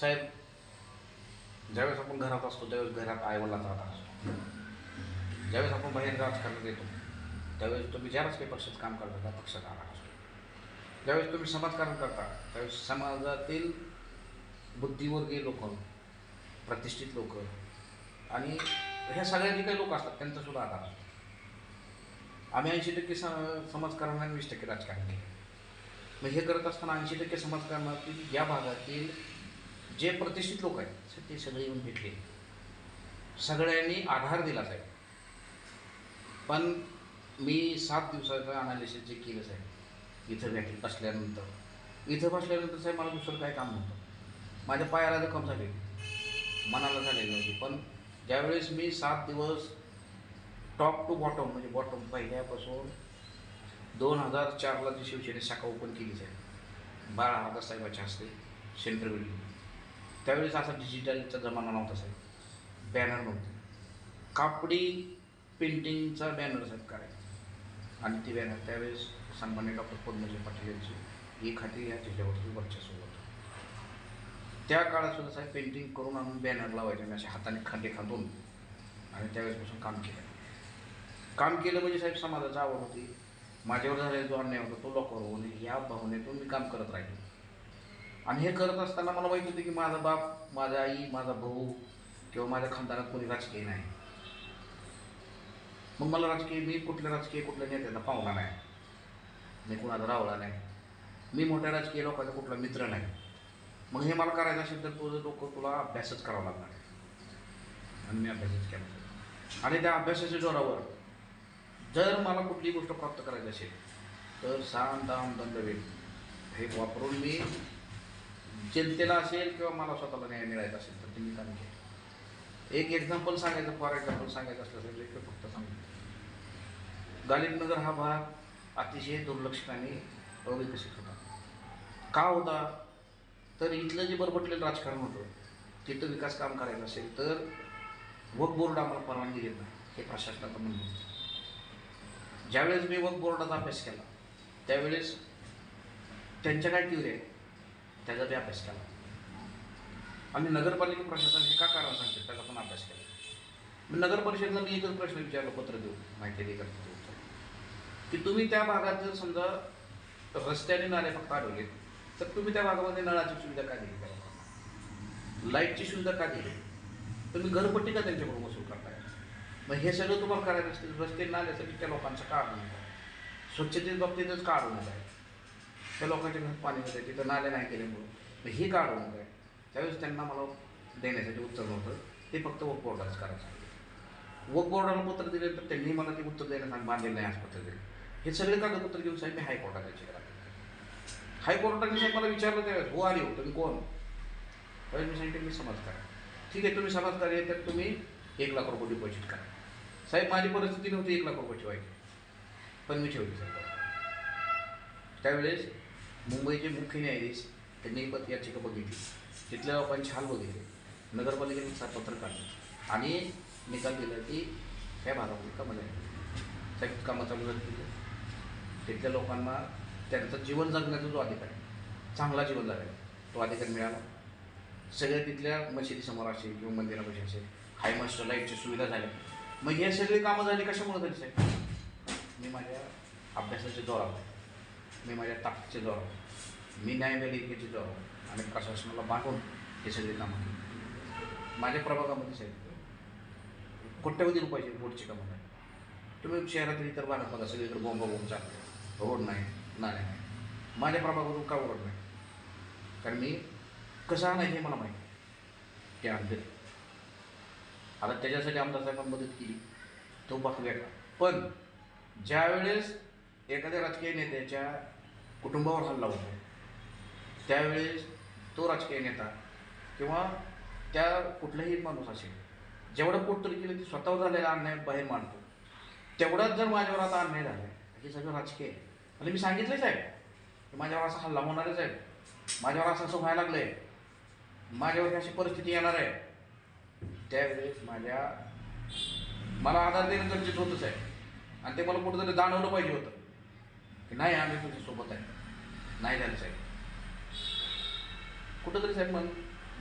साहेब ज्यावेळेस आपण घरात असतो त्यावेळेस घरात आईवडिलाचा आता असतो. ज्यावेळेस आपण बाहेर राजकारणात येतो त्यावेळेस तुम्ही ज्या राजकीय पक्षात काम करता त्या पक्षाचा आधार असतो. ज्यावेळेस तुम्ही समाजकारण करता त्यावेळेस समाजातील बुद्धिवर्गीय लोक प्रतिष्ठित लोक आणि ह्या सगळ्या जे काही लोक असतात त्यांचा सुद्धा आधार असतो. आम्ही ऐंशी टक्के स समाजकारण आणि वीस टक्के राजकारण केलं. मग हे करत असताना ऐंशी टक्के समाजकारणातील या भागातील जे प्रतिष्ठित लोक आहेत ते सगळे येऊन भेटले. सगळ्यांनी आधार दिला साहेब. पण मी सात दिवसाचं अनालिसिस जे केलं साहेब इथं भेटलं बसल्यानंतर. इथं बसल्यानंतर साहेब मला दुसरं काय काम नव्हतं. माझ्या पायाला जखम झाली मनाला झालेली नव्हती. पण ज्यावेळेस मी सात दिवस टॉप टू बॉटम म्हणजे बॉटम पहिल्यापासून दोन हजार चारला जी शिवसेने शाखा ओपन केली साहेब बाळा हादा साहेबाच्या हस्ते सेंट्रल बिल्डिंग त्यावेळेस असा डिजिटलचा जमाना नव्हता साहेब. बॅनर नव्हते. कापडी पेंटिंगचा बॅनर साहेब करायचा. आणि ती बॅनर त्यावेळेस सन्मान्य डॉक्टर पद्मजी पाटील यांची ही खाती या जिल्ह्यावरती वर्चस्व होतं. त्या काळात सुद्धा साहेब पेंटिंग करून आणून बॅनर लावायचे आणि असे हाताने खांदे खांदून आणि त्यावेळेसपासून काम केलं. काम केलं म्हणजे साहेब समाजाचा आवड होती. माझ्यावर झालेला जो अन्याय होता तो लोकांवर होऊ नये या भावनेतून मी काम करत राहिलो. आणि हे करत असताना मला माहिती होतं की माझा बाप माझा आई माझा भाऊ किंवा माझ्या खानदारात कोणी राजकीय नाही. मग मला राजकीय मी कुठल्या राजकीय कुठल्या नेत्यांना पाहुणा नाही. मी कुणाचा रावला नाही. मी मोठ्या राजकीय लोकांचा कुठला मित्र नाही. मग हे मला करायचं असेल तर तुझं डोकं तुला अभ्यासच करावा लागणार. आणि मी अभ्यासच केला. आणि त्या अभ्यासाच्या जोरावर जर मला कुठलीही गोष्ट प्राप्त करायची असेल तर साम दाम दंडवेल हे वापरून मी जनतेला असेल किंवा मला स्वतःला न्याय मिळायचा असेल तर ते मी काम एक एक्झाम्पल सांगायचं फॉर एक्झाम्पल सांगायचं असलं तर एक फक्त सांगितलं. गालिबनगर हा भाग अतिशय दुर्लक्षित अविकसित होता. का होता? तर इथलं जे बरबटलेलं राजकारण होतं तिथं विकास काम करायचं असेल तर वक बोर्ड आम्हाला परवानगी देत नाही हे प्रशासनाचं म्हणणं होतं. ज्यावेळेस मी वक बोर्डाचा अभ्यास केला त्यावेळेस त्यांच्या काय ट्युरे आहे त्याचा बी अभ्यास केला. आणि नगरपालिका प्रशासन हे का कारण सांगते? त्याचा पण अभ्यास केला. मी नगर परिषदेला मी एकच प्रश्न विचारला पत्र देऊ माहिती दे करते की तुम्ही त्या भागात जर समजा रस्त्याने नाले फक्त आढळले तर तुम्ही त्या भागामध्ये नळाची सुविधा का दिली? त्या लाईटची सुविधा का दिली? तुम्ही घरपट्टी का त्यांच्याकडून वसूल करताय? मग हे सगळं तुम्हाला करायचं असतील रस्ते नाल्यासाठी त्या लोकांचं का अडवणूक आहे स्वच्छतेच्या बाबतीतच का अडवणूक आहे त्या लोकांच्या घरात पाणी होतं तिथं नाल्या नाही केल्यामुळं. हे का अडवणूक आहे त्यावेळेस त्यांना मला देण्यासाठी उत्तर नव्हतं. ते फक्त वक बोर्डालाच करायचं वक बोर्डाला पत्र दिले तर त्यांनी मला ते उत्तर देण्यास आणि बांधलेलं नाही आज पत्र दिले. हे सगळे कागदपत्र घेऊन साहेब मी हायकोर्टात यायचे हायकोर्टाने साहेब मला विचारलं त्यावेळेस हो आली हो तुम्ही कोण? त्यावेळेस मी सांगितलं मी समाजकार ठीक आहे तुम्ही समाजकार्य आहे तर तुम्ही एक लाख रुपये डिपॉझिट करा. साहेब माझी परिस्थिती नव्हती एक लाख रुपये ठेवायची पण मी ठेवली साहेब. त्यावेळेस मुंबईचे मुख्य न्यायाधीश त्यांनी पण याचिका बघितली. तिथल्या लोकांची हाल बघितले. नगरपालिकेने सातपत्र काढलं. आणि निकाल दिला की ह्या भागामध्ये कामं नाही साहेब कामं चालू तिथल्या लोकांना त्यांचं जीवन जगण्याचा जो अधिकार आहे चांगला जीवन जगायला तो अधिकार मिळाला. सगळ्या तिथल्या मशिदीसमोर असेल किंवा मंदिरापाशी असेल हाय मास्टर लाईटची सुविधा झाल्या. मग हे सगळी कामं झाली कशामुळे झाली साहेब? मी माझ्या अभ्यासाच्या जोरावर. मी माझ्या ताकदीचे जोरावर मी न्यायपालिकेचे जोरावर आणि प्रशासनाला बांधून हे सगळे कामं केली. माझ्या प्रभागामध्ये साहेब कोट्यवधी रुपयाची रोडची कामं नाही तुम्ही शहरातील इतर भागात बघा सगळीकडे बोंब बोंब चालतो रोड नाही नाल्या नाही. माझ्या प्रभागातून का रोड नाही? कारण मी कसं आणायचं हे मला माहिती आहे. ते आणते आता त्याच्यासाठी आमदार साहेबांनी मदत केली. तो बघूया वेगळा. पण ज्यावेळेस एखाद्या राजकीय नेत्याच्या कुटुंबावर हल्ला होतो. त्यावेळेस तो राजकीय नेता किंवा त्या कुठलाही माणूस असेल जेवढं पोट तरी केलं ते स्वतःवर झालेला अन्याय बाहेर मांडतो. तेवढाच जर माझ्यावर आता अन्याय झाला हे सगळं राजकीय आहे. आणि मी सांगितलंच आहे की माझ्यावर असा हल्ला होणारच आहे. माझ्यावर असं असं व्हायला लागलं आहे माझ्यावर अशी परिस्थिती येणार आहे. त्यावेळेस माझ्या मला आधार देणं गरजेचं होतंच आहे. आणि ते मला कुठंतरी जाणवलं पाहिजे होतं. की नाही आम्ही तुझ्यासोबत आहे. नाही झालं साहेब. कुठंतरी साहेब मन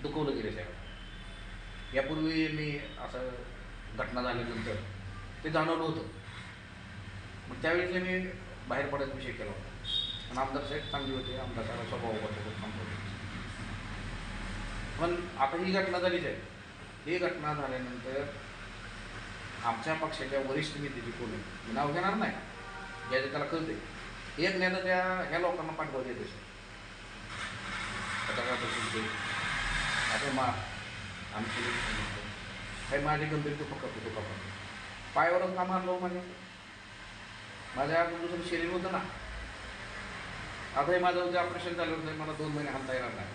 दुखवलं गेलं साहेब. यापूर्वी मी असं घटना झाल्यानंतर ते जाणवलं होतं. मग त्यावेळी मी बाहेर पडायचा विषय केला होता. पण आमदार साहेब चांगली होते आमदार साहेब स्वभाव होता पण आता ही घटना झालीच आहे ही घटना झाल्यानंतर आमच्या पक्षाच्या वरिष्ठ नेते कोणी नाव घेणार नाही. ज्याचे त्याला कळते एक नेता त्या ह्या लोकांना पाठवा देत असे पत्रकार परिषदेत आता मा आमची काही माझे गंभीर दुःख करतो दुखापत. पायावरून का मारलो माझ्या माझ्या दुसरं शरीर होतं ना. आता हे माझं जे ऑपरेशन झालं होतं मला दोन महिने हालता येणार नाही.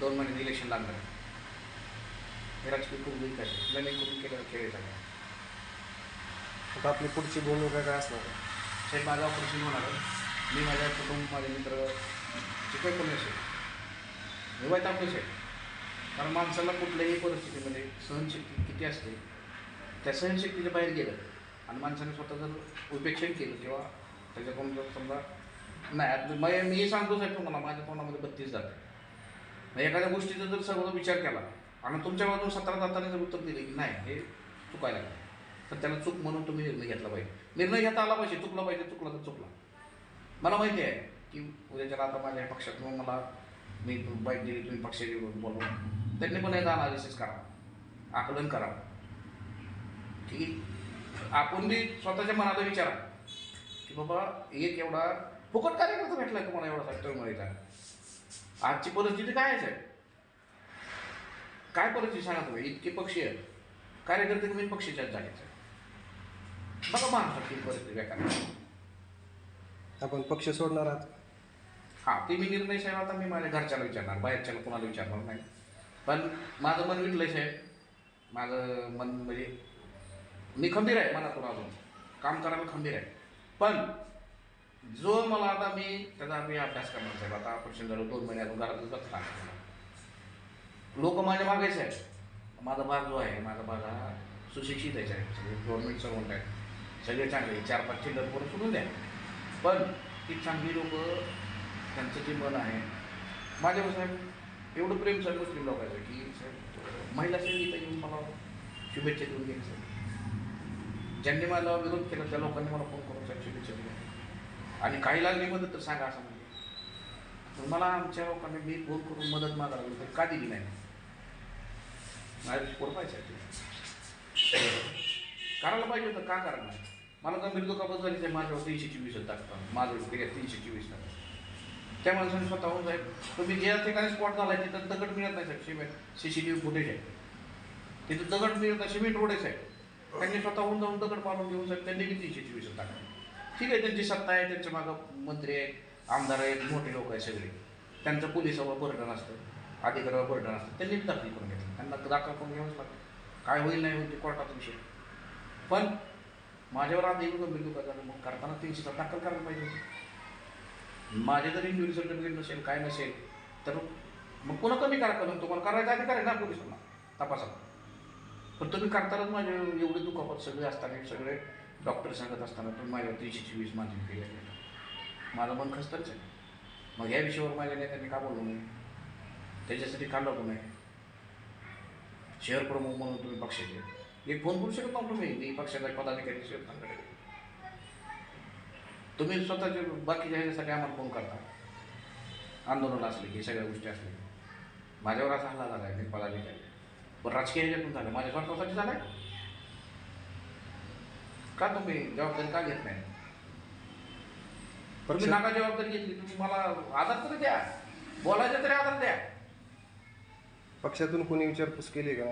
दोन महिने इलेक्शन लागणार. हे राजकीय खूप weak आहे. लढाई करून केलं खेळ सगळं आता आपली पुढची भूमिका काय असणार? साहेब माझं ऑपरेशन होणार आहे. मी माझ्या कुटुंब माझे मित्र जे काही कोणी असेल? मी वाईट आहे कारण माणसाला कुठल्याही परिस्थितीमध्ये सहनशक्ती किती असते त्या सहनशक्तीच्या बाहेर गेलं आणि माणसाने स्वतः जर उपेक्षण केलं किंवा त्याच्याकडून जर समजा नाही मग मी सांगतो साहेब तुम्हाला माझ्या तोंडामध्ये बत्तीस जाते मग एखाद्या गोष्टीचा जर सर्व विचार केला आणि तुमच्या बाजून सतरा जाताना जर उत्तर दिले की नाही हे चुकायला लागलं. तर त्याला चूक म्हणून तुम्ही निर्णय घेतला पाहिजे. निर्णय घेता आला पाहिजे चुकला पाहिजे चुकला तर चुकला. मला माहिती आहे की उद्याच्या आता माझ्या पक्षातून मला मी बाईक दिली तुम्ही पक्षाची बोलवा. त्यांनी पण एकदा अनालिसिस करा. आकलन करा. की आपण बी स्वतःच्या मनाला विचारा. की बाबा एक एवढा फुकट कार्यकर्ता भेटला तुम्हाला एवढा फॅक्टर मिळायचा आजची परिस्थिती काय आहे साहेब? काय परिस्थिती सांगा तुम्ही? इतके पक्षी आहेत. कार्यकर्ते कमी पक्षीच्या जागेचे बघा महाराष्ट्रात ही परिस्थिती काय आपण पक्ष सोडणार आहात. हा ते मी निर्णय साहेब आता मी माझ्या घरच्याला विचारणार. बाहेरच्याला कोणाला विचारणार नाही. पण माझं मन विटलंय साहेब. माझं मन म्हणजे मी खंबीर आहे मनातून अजून. काम करायला खंबीर आहे. पण जो मला आता मी त्याचा मी अभ्यास करणार साहेब. आता ऑपरेशन झालं दोन महिने अजून घरातच बसला लोक माझ्या मागायचे आहेत माझा भाग जो आहे माझा भाग हा सुशिक्षित आहे साहेब. सगळे गव्हर्नमेंट सर्वंट आहेत सगळे चांगले चार पाच चिल्लर पोरं सोडून द्या. पण ती चांगली लोक त्यांचं जे मन आहे. माझ्यावर साहेब एवढं प्रेम साहेब मुस्लिम लोकांचं की साहेब महिला साहेब इथं येऊन मला शुभेच्छा देऊन घ्यायचं साहेब. ज्यांनी मला विरोध केला त्या लोकांनी मला फोन करून साहेब शुभेच्छा दिल्या. आणि काही लागली मदत तर सांगा असं म्हणजे तर मला आमच्या लोकांनी मी फोन करून मदत मागावी तर का दिली नाही? माझ्या पोर पाहिजे? करायला पाहिजे होतं का करणार नाही? मला गंभीर दुखापत झाली ते माझ्यावर तीनशे चोवीस टाकतात माझं गेल्या तीनशे चोवीस टाकतात त्या माणसाने स्वतःहून साहेब तुम्ही ज्या ठिकाणी स्पॉट झालाय तिथं दगड मिळत नाही साहेब cement C C T V footage आहे. तिथं दगड मिळत नाही सिमेंट रोड आहे साहेब. त्यांनी स्वतःहून जाऊन दगड पाडून घेऊन साहेब त्यांनी बी तीनशे चोवीस टाकलं ठीक आहे त्यांची सत्ता आहे त्यांच्या मागं मंत्री आहेत आमदार आहेत मोठे लोक आहेत सगळे. त्यांचं पोलिसावर बर्डन असतं अधिकाऱ्यावर बर्डन असतं त्यांनी दाखल करून घेतलं. त्यांना दाखल करून घ्यावंच लागतं. काय होईल नाही होईल ते कोर्टात विषय. पण माझ्यावर आधी गंभीर दुखा मग करताना तीनशे सात दाखल करायला पाहिजे माझे जरी इंजुरी सर्टिफिकेट नसेल काय नसेल तर मग कोणा कमी करा करून. तुम्हाला करायचा अधिकार आहे ना पोलिसांना? तपासा. पण तुम्ही करतानाच माझे एवढे दुखापत सगळे असताना सगळे डॉक्टर सांगत असताना तुम्ही माझ्यावर तीनशे चोवीस माझी केले माझं मन खस्तच आहे. मग या विषयावर माझ्या नेत्यांनी का बोललो नाही त्याच्यासाठी का लागू नाही शहर प्रमुख म्हणून तुम्ही पक्षाचे एक फोन करू शकत नव्हतो मी मी पक्षाचा पदाधिकारी शिवतांकडे तुम्ही स्वतःचे बाकीच्या ह्याच्यासाठी आम्हाला फोन करता आंदोलन असले की सगळ्या गोष्टी असल्या की. माझ्यावर असा हल्ला झाला आहे मी पदाधिकारी पण राजकीय ह्याच्यातून झालं. माझ्या स्वतःसाठी झालाय. का तुम्ही जबाबदारी का घेत नाही? तुम्ही पक्ष नाका जबाबदारी घेतली. तुम्ही मला आधार तरी द्या. बोलायचं तरी आधार द्या. पक्षातून कोणी विचारपूस केली का?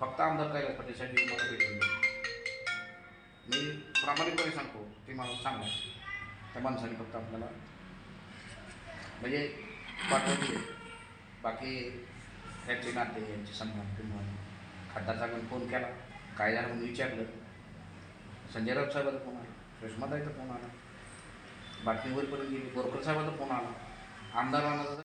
फक्त आमदार कैलास पाटील साहेब मला भेटून मी प्रामाणिकपणे सांगतो ते मला सांगा. त्या माणसाने फक्त आपल्याला म्हणजे पाठवून बाकी त्यांचे नाते यांचे सन्मान किंवा खासदार साहेबांनी फोन केला. काय झालं म्हणून विचारलं. संजय राऊत साहेबाचा फोन आला सुषमाताईचा फोन आला. बातमीवरपर्यंत गेली बोरकर साहेबाचा फोन आला. आमदारांना